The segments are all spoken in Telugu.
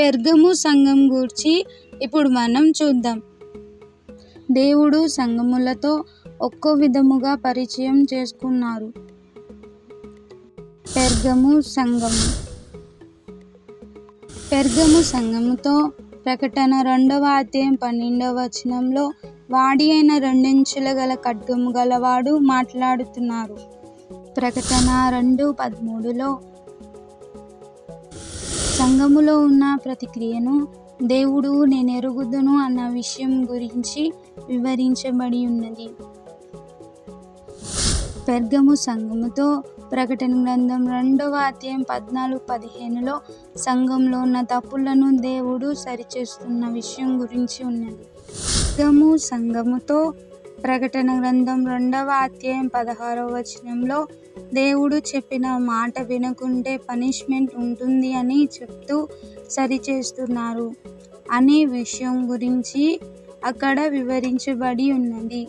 పెర్గము సంఘం గూర్చి ఇప్పుడు మనం చూద్దాం. దేవుడు సంఘములతో ఒక్కో విధముగా పరిచయం చేసుకున్నారు. పెర్గము సంఘము పెర్గము సంఘముతో ప్రకటన రెండవ అధ్యాయం పన్నెండవ వచనంలో వాడి అయిన రెండంచుల గల ఖడ్గము గలవాడు మాట్లాడుతున్నారు. ప్రకటన రెండు పదమూడులో సంఘములో ఉన్న ప్రతిక్రియను దేవుడు నేను ఎరుగుదును అన్న విషయం గురించి వివరించబడి ఉన్నది. పెర్గము సంఘముతో ప్రకటన గ్రంథం రెండవ అధ్యాయం పద్నాలుగు పదిహేనులో సంఘంలో ఉన్న తప్పులను దేవుడు సరిచేస్తున్న విషయం గురించి ఉన్నది. పెర్గము సంఘముతో ప్రకటన గ్రంథం రెండవ అధ్యాయం పదహారవ వచనంలో దేవుడు చెప్పిన మాట వినకుంటే పనిష్మెంట్ ఉంటుంది అని చెప్తూ సరిచేస్తున్నారు. అనే విషయం గురించి అక్కడ వివరించబడి ఉన్నది.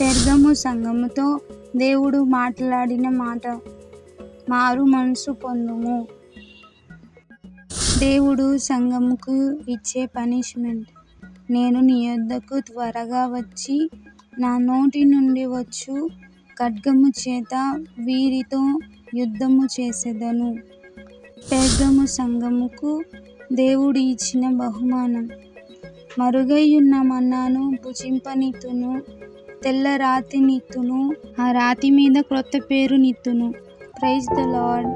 పెర్గము సంఘముతో దేవుడు మాట్లాడిన మాట మారు మనసు పొందుము. దేవుడు సంఘముకు ఇచ్చే పనిష్మెంట్. నేను నీ యొద్దకు త్వరగా వచ్చి నా నోటి నుండి వచ్చు ఖడ్గము చేత వీరితో యుద్ధము చేసేదను. పెర్గము సంఘముకు దేవుడు ఇచ్చిన బహుమానం. మరుగైయున్న మన్నాను భుజింపనిత్తును తెల్ల రాతి నిత్తును ఆ రాతి మీద క్రొత్త పేరు నిత్తును ప్రైజ్ ద లార్డ్.